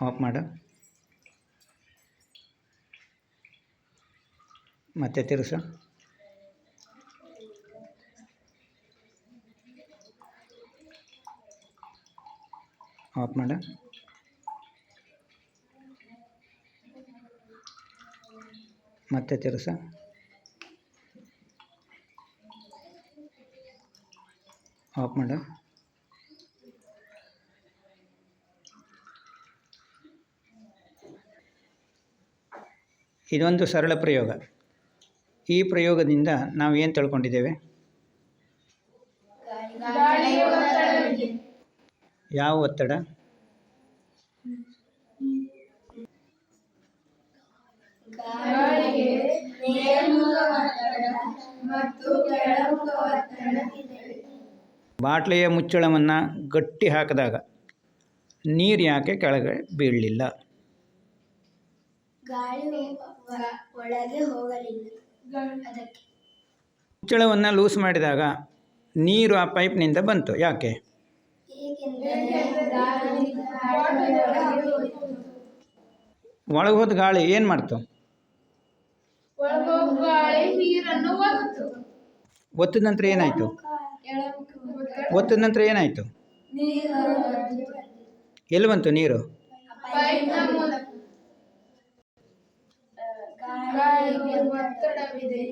Of ಮಾಡು. ಮತ್ತೆ ತಿರುಸು of ಮಾಡು. ಮತ್ತೆ ತಿರುಸು ಆಫ್ ಮಾಡು. ಇದೊಂದು ಸರಳ ಪ್ರಯೋಗ. ಈ ಪ್ರಯೋಗದಿಂದ ನಾವು ಏನು ತಿಳ್ಕೊಂಡಿದ್ದೇವೆ? ಯಾವ ಒತ್ತಡ? ಬಾಟ್ಲೆಯ ಮುಚ್ಚಳವನ್ನು ಗಟ್ಟಿ ಹಾಕಿದಾಗ ನೀರು ಯಾಕೆ ಕೆಳಗೆ ಬೀಳಲಿಲ್ಲ? ಗಾಳಿ ಒಳಗೆ ಹೋಗಲಿಲ್ಲ. ಅದಕ್ಕೆ ಮುಚ್ಚಳವನ್ನು ಲೂಸ್ ಮಾಡಿದಾಗ ನೀರು ಆ ಪೈಪ್ನಿಂದ ಬಂತು. ಯಾಕೆ? ಒಳಗೋದ ಗಾಳಿ ಬಾಟಲಿ ಒಳಗೆ ಹೋದ ಗಾಳಿ ಏನು ಮಾಡ್ತು? ಒತ್ತದ ನಂತರ ಏನಾಯಿತು? ಒತ್ತಿದ ನಂತರ ಏನಾಯಿತು? ನೀರು ಎಲ್ಲಿ ಬಂತು ನೀರು? ಒತ್ತಡವಿದೆ